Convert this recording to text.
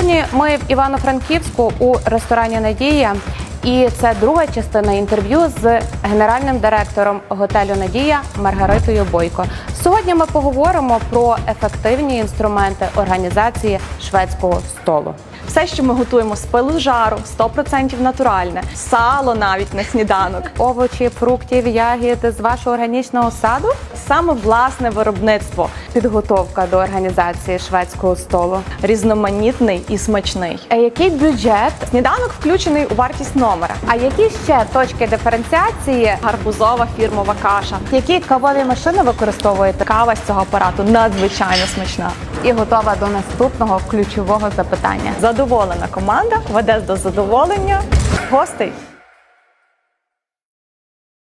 Сьогодні ми в Івано-Франківську у ресторані Надія. І це друга частина інтерв'ю з генеральним директором готелю Надія Маргаритою Бойко. Сьогодні ми поговоримо про ефективні інструменти організації шведського столу. Все, що ми готуємо з пилу жару, 100% натуральне, сало навіть на сніданок. Овочі, фруктів, ягід з вашого органічного саду. Саме власне виробництво, Підготовка до організації шведського столу. різноманітний і смачний. А який бюджет? Сніданок включений у вартість номера. А які ще точки диференціації? Гарбузова фірмова каша. Які кавові машини використовуєте? Кава з цього апарату надзвичайно смачна. І готова до наступного ключового запитання. Задоволена команда веде до задоволення гостей.